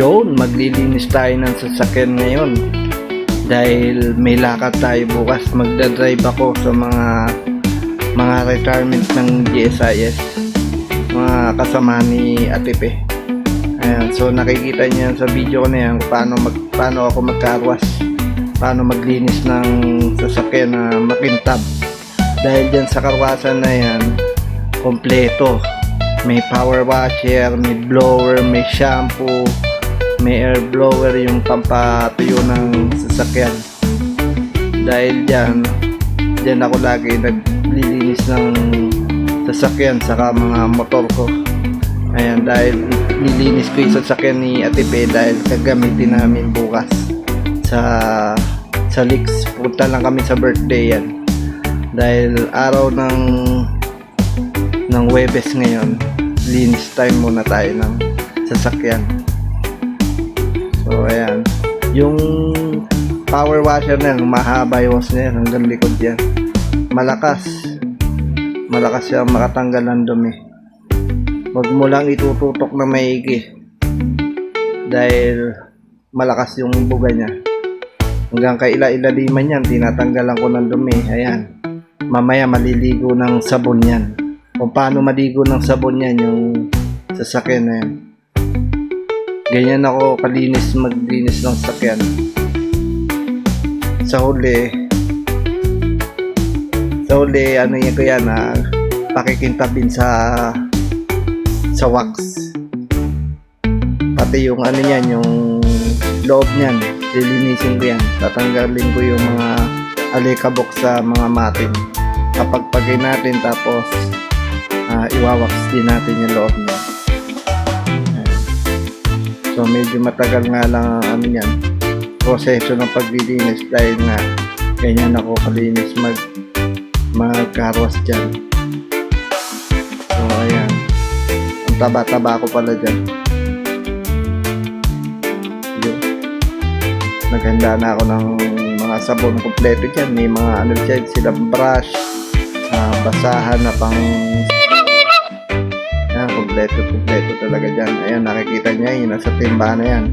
Yun, maglilinis tayo ng sasakyan ngayon. Dahil may lakad tayo bukas. Magdadrive ako sa mga mga retirement ng GSIS. Mga kasama ni Atipe. Ayan, so nakikita niyo sa video ko na yan paano, mag, paano ako magkarwas. Paano maglinis ng sasakyan na makintab. Dahil dyan sa karwasan na yan, kompleto. May power washer, may blower, may shampoo, may air blower yung pampatuyo ng sasakyan. Dahil dyan, dyan ako lagi naglilinis ng sasakyan saka mga motor ko. Ayan, dahil nilinis ko yung sasakyan ni Ate Pe dahil gagamitin namin bukas sa sa Leaks. Punta lang kami sa birthday yan. Dahil araw ng ng Webes ngayon, linis time muna tayo ng sasakyan. Yung power washer na yan, mahaba yung hose na yan, hanggang likod yan. Malakas. Malakas siya makatanggal ng dumi. Huwag mo lang itututok na maigi. Dahil malakas yung buga niya. Hanggang kaila-ilaliman yan, tinatanggalan ko ng dumi. Ayan. Mamaya maliligo ng sabon yan. Kung paano maligo ng sabon yan, yung sasakyan na yan. Ganyan ako kalinis maglinis ng sakyan. Sa huli, sa huli, ano yun ko yan, ah, pakikintabin sa sa wax. Pati yung ano yan, yung loob niyan, lilinisin ko yan. Tatanggalin ko yung mga alikabok sa mga matin. Kapagpagay natin tapos ah, iwawax din natin yung loob niya. So medyo matagal nga lang ang ano yan, proseso ng paglilinis dahil nga ganyan ako kalinis mag magkarwas dyan. So ayan, ang taba-taba ko pala dyan. Yun. Naghanda na ako ng mga sabon kompleto dyan. May mga ano dyan, silang brush, ah, basahan na pang kompleto, kompleto talaga dyan. Ayan, nakikita niya yun, nasa timba na yan.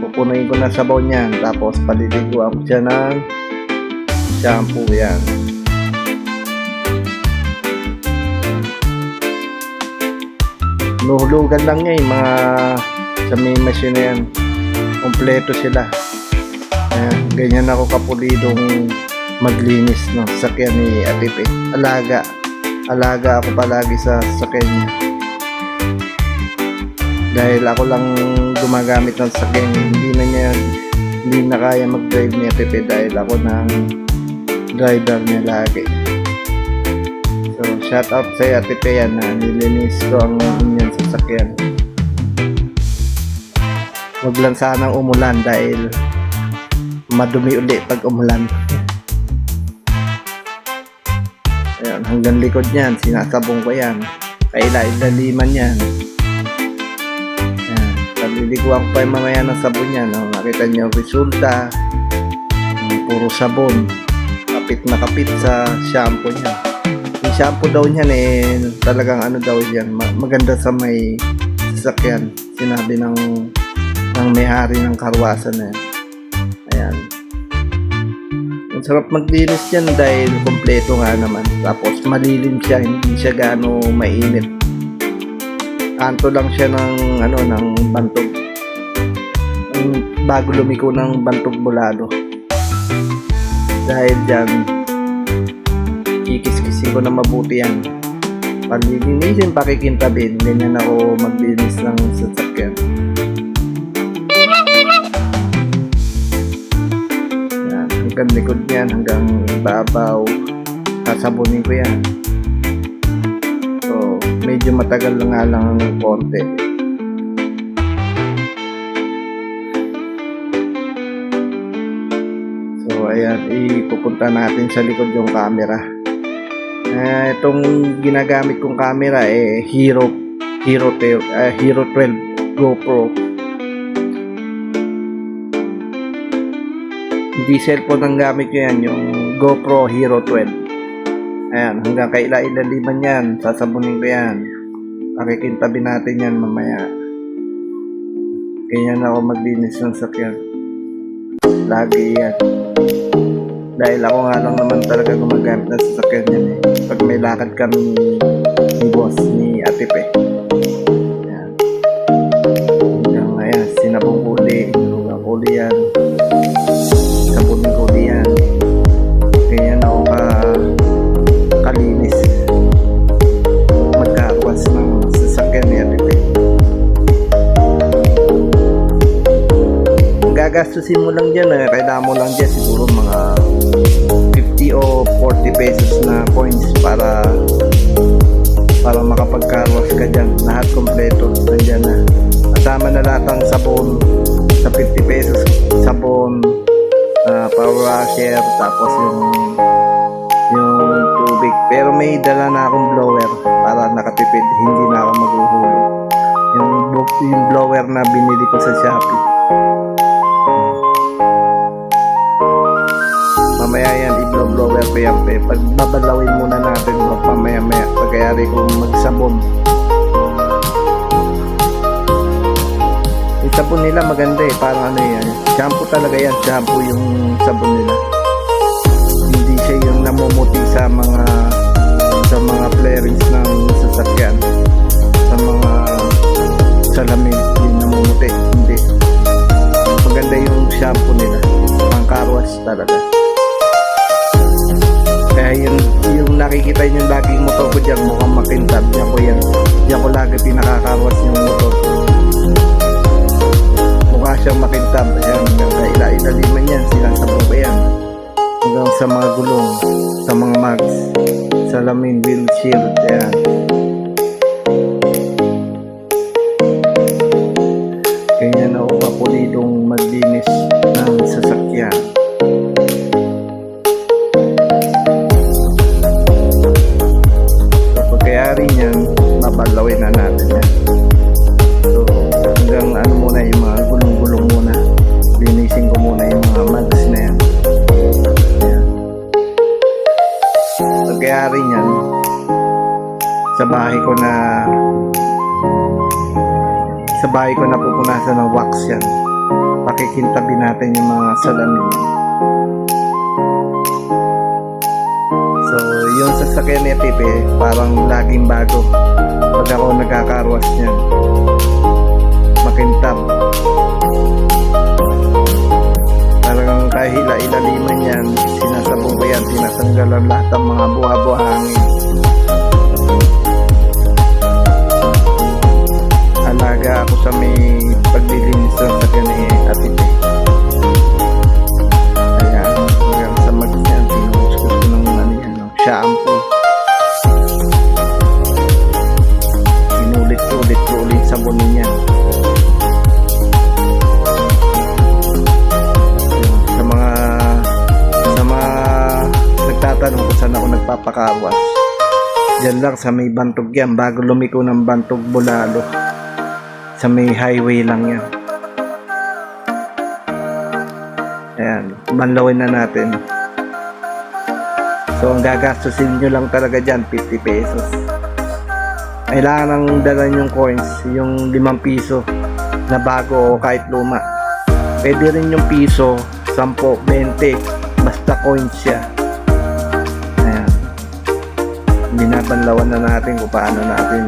Pupunuin ko na sabon yan, tapos paliliguan ko siya ng shampoo yan. Nuhulugan lang niya yung mga sa may machine na yan. Kompleto sila. Ayan, ganyan ako kapulidong maglinis no sakyan ni Ate Pe. Alaga alaga ako palagi sa sakyan niya. Dahil ako lang gumagamit ng sakyan hindi na niya hindi na kaya mag-drive ni Ate Pe dahil ako na driver niya lagi. So, shout out sa Ate Pe yan na nilinis ko ang inyong sasakyan. Huwag lang sanang umulan dahil madumi uli pag umulan. Ayan, hanggang likod niyan, sinasabong ko yan. Kaila-ilaliman yan. Ayan, paliliguan ko pa yung mamaya ng sabon yan. Oh, nakita niyo resulta. Puro sabon. Kapit na kapit sa shampoo niya. Yung shampoo daw niyan eh, talagang ano daw yan, ma- maganda sa may sasakyan. Sinabi ng ng may-ari ng karwasan na yan. Ayan. Ang sarap maglinis yan dahil kompleto nga naman. Tapos malilim siya, hindi siya gaano mainit. Kanto lang siya ng ano ng bantog. Bago lumiko ng bantog bulado. Dahil dyan, kikis-kisin ko na mabuti yan. Palilinisin, pakikintabin, ganyan ako maglinis ng sasakyan. Yan, hanggang likod niyan, hanggang babaw. Sasabunin ko yan. Medyo matagal na nga lang ng konti. So, ayan, ipupunta natin sa likod yung camera. Eh, itong ginagamit kong camera eh Hero Hero 12, eh, Hero 12 GoPro. Hindi cellphone ang gamit ko yan, yung GoPro Hero 12. Ayan, hanggang kaila-ilaliman yan, sasabunin ko yan. Pakikintabi natin yan mamaya. Ganyan ako maglinis ng sakyan. Lagi yan. Dahil ako nga lang naman talaga gumagamit ng sasakyan yan eh. Pag may lakad kami ni, boss, ni Ate Pe. Yan. Hanggang ngayon, sinabong kuli, inugang kuli yan. Gagastusin mo lang dyan, eh, kailangan mo lang dyan siguro mga 50 o 40 pesos na coins para para makapagkarwas ka dyan. Lahat kompleto, nandyan na. Kasama na lahat ang sabon sa 50 pesos. Sabon, ah, power washer, tapos yung yung tubig. Pero may dala na akong blower para nakatipid. Hindi na ako maghuhulog. Yung, yung blower na binili ko sa Shopee. Mamaya yan, i-blower ko yan. Pe. Pag babalawin muna natin, mamaya maya pagkayari ko magsabon. Yung sabon nila maganda eh, parang ano yan. Shampoo talaga yan, shampoo yung sabon nila. Hindi siya yung namumuti sa mga sa mga flarings ng sasakyan. Sa mga salamin, yung namumuti. Hindi. Maganda yung shampoo nila. Pang talaga. Kaya yun, yung nakikita nyo laging motor ko dyan, mukhang makintab. Diyan ko yan. Diyan ko lagi pinakakarwas yung motor ko. Mukha siyang makintab. Ayan, hanggang kaila-ilaliman yan. Sinasabong ko yan. Hanggang sa mga gulong, sa mga mags, salamin, windshield. Ayan. Ganyan ako kapulidong maglinis sa bahay ko na sa bahay ko na pupunasan ng wax yan. Pakikintabi natin yung mga salamin. So, yung sasakyan ni Pepe, parang laging bago. Pag ako nagkakarwas niyan. Makintab. Talagang kahila ilaliman yan, sinasabong ko yan, tinatanggalan lahat ng mga buha-buhangin. Alaga ako sa may paglilinis ng sakyan ni Ate Pe. Kaya hanggang sa mag-yan, pinuhuskus ko ng ano yan, no, shampoo. Inulit ko ulit ko ulit sabunin niya. Sa mga sa mga nagtatanong kung saan ako nagpapakawas. Diyan lang sa may bantog yan, bago lumiko ng bantog bulalo. Sa may highway lang yan. Ayan, banlawin na natin. So, ang gagastusin nyo lang talaga dyan, 50 pesos. Kailangan ang dala yung coins, yung 5 piso na bago o kahit luma. Pwede rin yung piso, 10, 20, basta coins siya. Binabanlawan na natin kung paano natin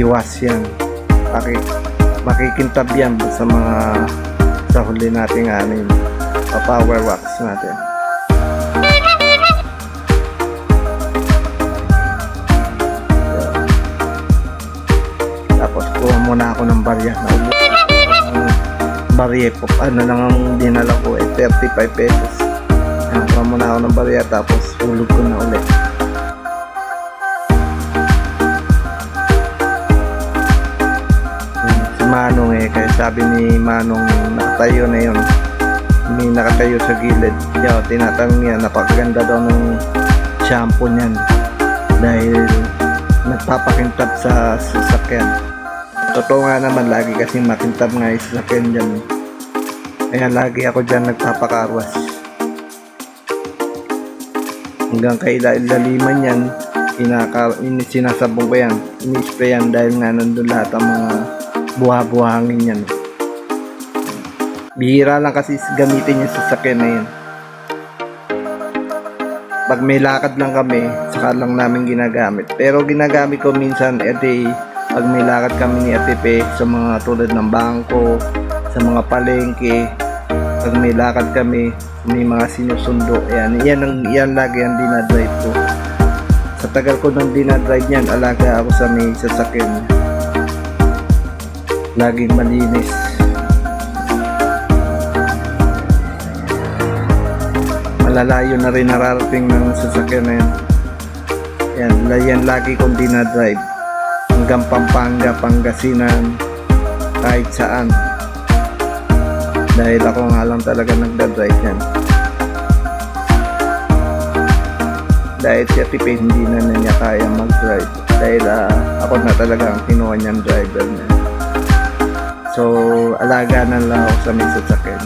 iwas yan. Makikintab yan sa mga sa huli nating anin pa power wax natin. Tapos kuha muna ako ng barya na ulit. Barya po, ano lang ang dinala ko eh, 35 pesos. Kuha muna ako ng barya tapos hulog ko na sabi ni Manong nakatayo na yun. May nakatayo sa gilid. Kaya tinatanong niya, napakaganda daw ng shampoo niyan. Dahil nagpapakintab sa sasakyan. Totoo nga naman, lagi kasi makintab nga yung sasakyan dyan. Kaya lagi ako dyan nagpapakarwas. Hanggang kay ilaliman yan, inaka, in, sinasabong ko yan, ini-spray yan dahil nga nandun lahat ang mga buha-buhangin yan. Bihira lang kasi gamitin yung sasakyan na yun. Pag may lakad lang kami, saka lang namin ginagamit. Pero ginagamit ko minsan, edi, pag may lakad kami ni Ate Pe, sa mga tulad ng bangko, sa mga palengke, pag may lakad kami, may mga sinusundo, yan, yan, ang, yan lagi ang dinadrive ko. Sa tagal ko nang dinadrive yan, alaga ako sa may sasakyan. Laging malinis. malalayo na rin nararating ng sasakyan na yan. Yan, yan lagi kong dinadrive. Hanggang Pampanga, Pangasinan, kahit saan. Dahil ako nga lang talaga nagdadrive yan. Dahil si Ate Pei, hindi na niya kaya mag-drive. Dahil ah, ako na talaga ang kinuha niyang driver niya. So, alaga na lang ako sa may sasakyan.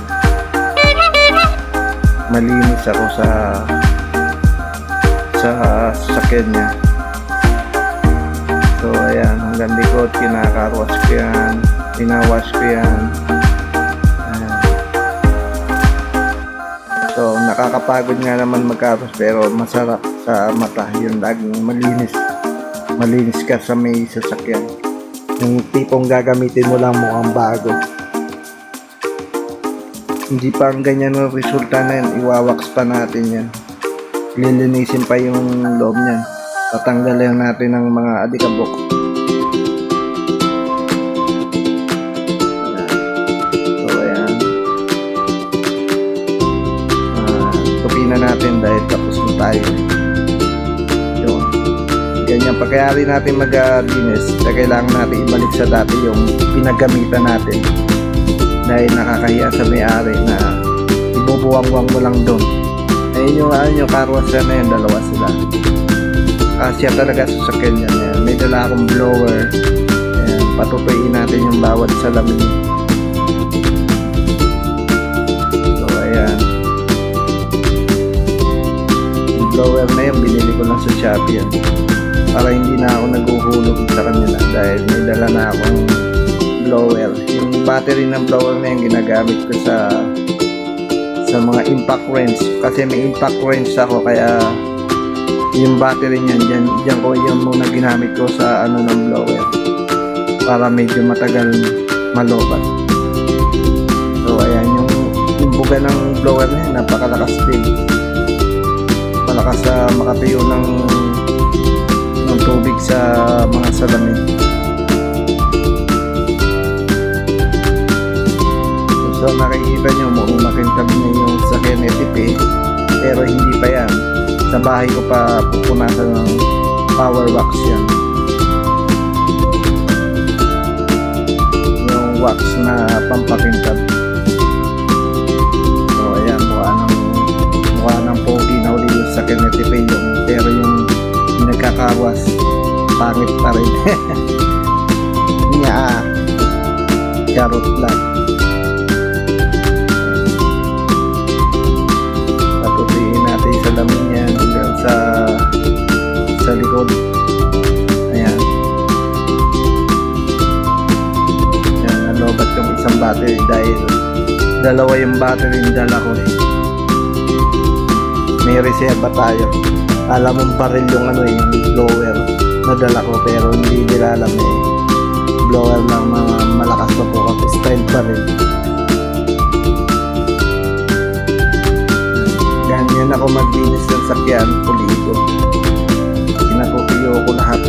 Malinis ako sa sa sasakyan niya. So ayan hanggang likod kinakarwas ko yan pinawash ko yan. So nakakapagod nga naman magkaros pero masarap sa mata. Yun laging malinis. Malinis ka sa may sasakyan yung tipong gagamitin mo lang mukhang bago hindi pa ang ganyan ang resulta na yan, iwawax pa natin yan. Lilinisin pa yung loob niyan. Tatanggalin natin ng mga adikabok. So, ayan. Tupi na natin dahil tapos na tayo. Ganyan, pagkayari natin mag-linis, kailangan natin ibalik sa dati yung pinagamitan natin dahil nakakahiya sa may-ari na ibubuwang-wang mo lang doon. Ayun yung ano yung karwasan na yun, dalawa sila. Kasya talaga sa sakyan yan. Ayan. May dala akong blower. Ayan, patutuyin natin yung bawat salamin. So, ayan. Yung blower na yun, binili ko lang sa Shopee yan. Para hindi na ako naguhulog sa kanila dahil may dala na akong blower. Yung battery ng blower na yung ginagamit ko sa sa mga impact wrench. Kasi may impact wrench ako kaya yung battery niyan dyan, dyan ko yung muna ginamit ko sa ano ng blower. Para medyo matagal malobat. So ayan yung, yung ng blower na yun napakalakas din. Malakas sa makatuyo ng tubig sa mga salamin So nakikita nyo, muumaking tabi na yung sa Kennedy pero hindi pa yan. Sa bahay ko pa pupunasan ng power wax yan. Yung wax na pampakintab. So ayan, mukha ng mukha ng pogi na uli yung sa Kennedy yung pero yung nagkakawas pangit pa rin. Nga, charot lang. patutuyin natin yung salamin yan hanggang sa sa likod. Ayan. Ayan nalobat yung isang battery dahil dalawa yung battery yung dala ko eh. May reserva tayo. Alam mong baril yung ano eh, yung blower na dala ko pero hindi nila alam eh blower lang mga malakas na po kasi style pa rin Ganyan ako maglinis ng sakyan, pulido. Pinatutuyo ko lahat.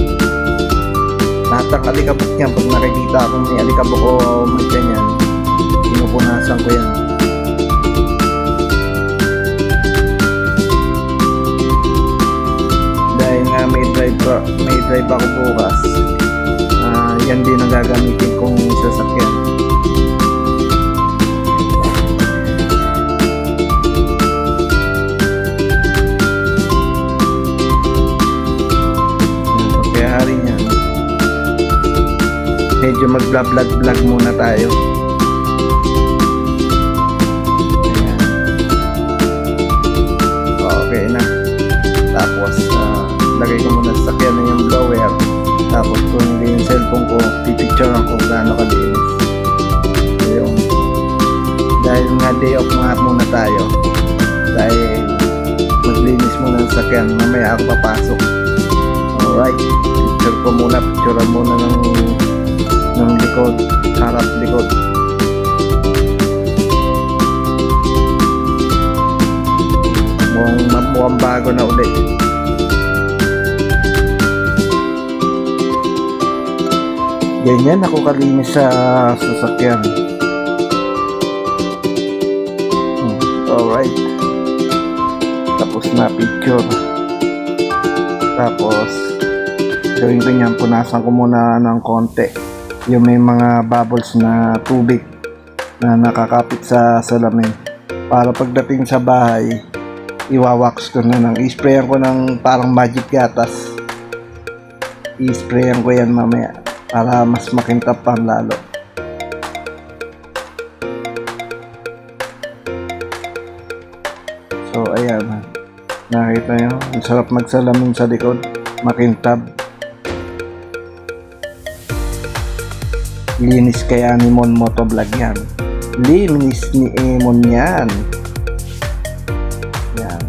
Lahat ng alikabok niyan, pag nakikita akong may alikabok o may ganyan, pinupunasan ko yan. Pa, may drive ako bukas, ah yan din ang gagamitin kong sasakyan. Kaya hari niya. Medyo mag-vlog-vlog muna tayo. Tapos, kung hindi yung cellphone ko, pipicture ko gaano kalinis. Ayun. Dahil day off nga muna tayo. Dahil maglinis muna ng sakyan. Mamaya ako papasok. Alright. Picture ko muna. Picture muna ng ng likod. Harap likod. Mukhang, mukhang bago na ulit. Ganyan ako kalinis sa sasakyan. Hmm, Alright. Tapos na picture. Tapos, gawin ko niyan, punasan ko muna ng konti. Yung may mga bubbles na tubig na nakakapit sa salamin. Para pagdating sa bahay, iwawax ko na ng, isprayan ko ng parang magic gatas. I-sprayan ko yan mamaya para mas makintab pang lalo. So, ayan. Nakita nyo, ang sarap magsalamin sa likod. Makintab. Linis kaya ni Mon Motovlog yan. Linis ni Emon yan. Yan.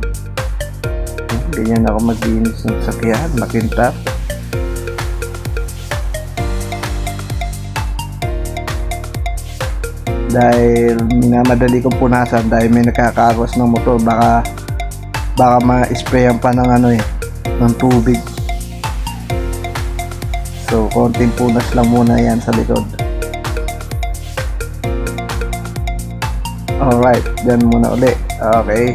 Ganyan ako maglinis ng sakyan. Makintab. Dahil minamadali kong punasan dahil may nakakagos ng motor baka baka ma-sprayan pa ng ano eh ng tubig. So konting punas lang muna yan sa likod. Alright dyan muna uli okay.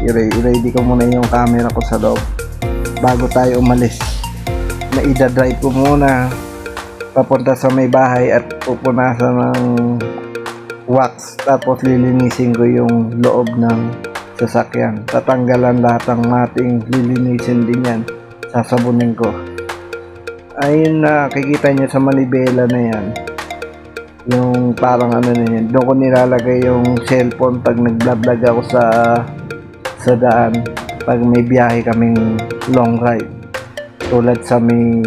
I-ready ko muna yung camera ko sa loob. Bago tayo umalis na ida-drive ko muna. Papunta sa may bahay at pupunasan ng wax tapos lilinisin ko yung loob ng sasakyan. Tatanggalan lahat ng mating lilinisin din yan. Sasabunin ko. Ayun na kikita nyo sa manibela na yan. Yung parang ano na yan. Doon ko nilalagay yung cellphone pag nagblog ako sa sa daan. Pag may biyahe kaming long ride. Tulad sa may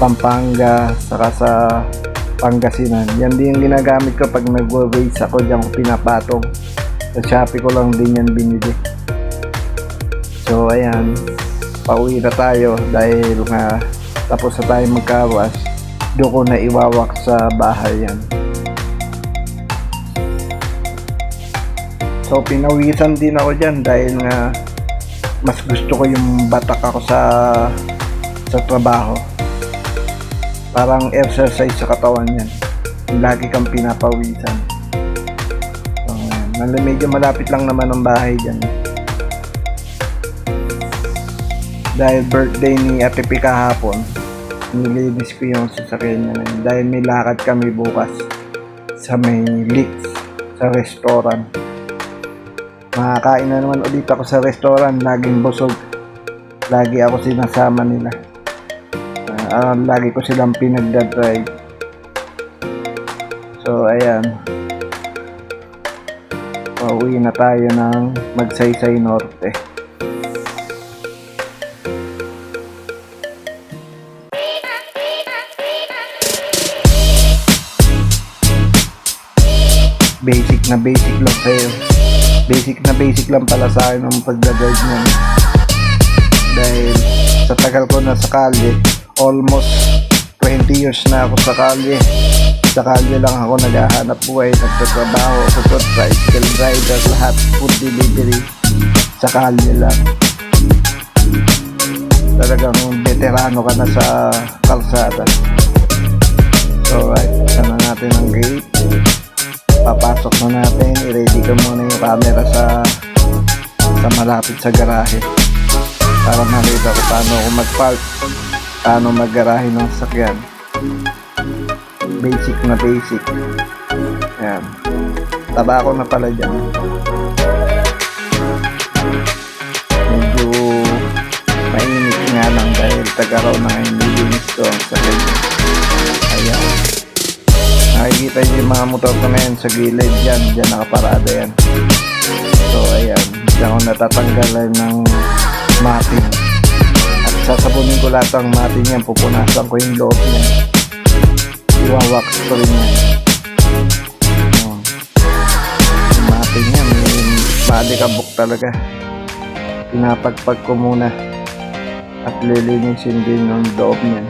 Pampanga saka sa Pangasinan. Yan din yung ginagamit ko pag nag-waste ako diyan ko pinapatong. Sa Shopee ko lang din yan binili. So ayan, pauwi na tayo dahil nga tapos na tayo magkawas. Doon ko na iwawak sa bahay yan. So pinawisan din ako dyan dahil nga mas gusto ko yung batak ako sa sa trabaho parang exercise sa katawan yan. Lagi kang pinapawisan. So, yan. medyo malapit lang naman ang bahay dyan. Dahil birthday ni Ate P kahapon nilinis ko yung sasakyan niya dahil may lakad kami bukas sa may leaks sa restaurant. Makakain na naman ulit ako sa restaurant. Laging busog. Lagi ako sinasama nila Ah, lagi ko silang pinagdadrive. So ayan. Pauwi na tayo ng magsaysay norte. Basic na basic lang sa'yo. Basic na basic lang pala sa akin ang pagdadrive niyan dahil sa tagal ko na sa kalye almost 20 years na ako sa kalye. Sa kalye lang ako naghahanap buhay nagtatrabaho support tricycle rider lahat food delivery. Sa kalye lang. Talagang veterano ka na sa kalsada. So right sana natin ang gate. Papasok na natin. I-ready ko muna yung camera sa sa malapit sa garahe. Para makita ko paano ako mag-park paano mag-garahe ng sakyan. Basic na basic. Yan taba ko na pala dyan. Medyo mainit nga lang dahil taga-raw na ngayon nilinis ko ang sakyan. Ayan. Nakikita niyo yung mga motor ko na yan sa gilid. Dyan dyan nakaparada yan. So ayan. Dyan ako natatanggalan ng mating at sasabunin ko lahat ng mating yan pupunasan ko yung loob niya iwawax ko rin yan oh. yung alikabok talaga. Pinapagpag ko muna at lilinisin din yung loob niyan.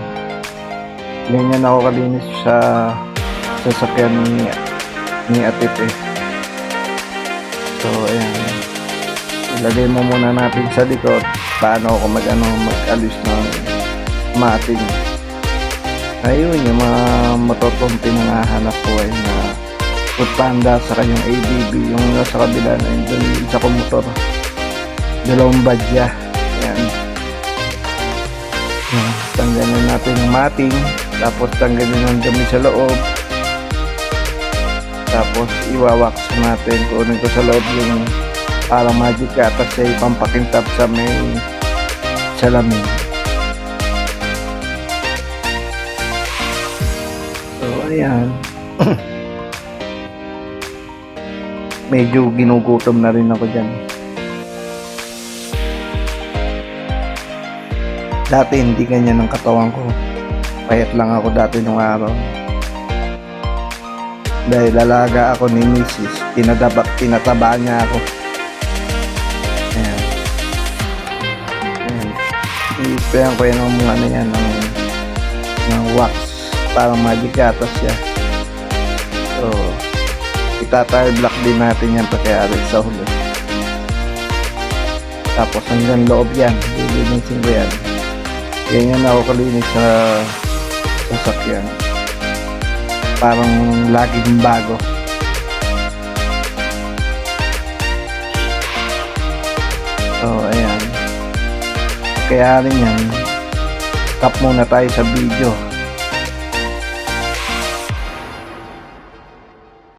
Ganyan ako kalinis sa sasakyan ni, ni Atip eh. So, ayan. Ilagay mo muna natin sa likod paano ako mag, ano, mag-alis ng mating. Ayun, yung mga motor kong pinangahanap ko ay na Food sa kanyang ADB, yung nasa kabila na yun, dun, isa kong motor. Dalawang badya. Ayan. Tanggalin natin yung mating, tapos tanggalin ang dumi sa loob. Tapos iwawax natin, kunin ko sa loob yung parang magic tapos ay pampakintab sa may salamin. So, ayan. Medyo ginugutom na rin ako dyan. Dati hindi ganyan ang katawan ko. Payat lang ako dati nung araw. Dahil lalaga ako ni Mrs. Pinadaba, pinataba niya ako. Iisprayan ko yan ng mga ano yan, ng, ng wax. Parang magic gatas siya. So, itatire block din natin yan pagkayari sa huli. Tapos hanggang loob yan. Lilinisin ko yan. Ganyan ako kalinis sa sasakyan. Parang laging bago. So. Kaya rin yan. Tap muna tayo sa video.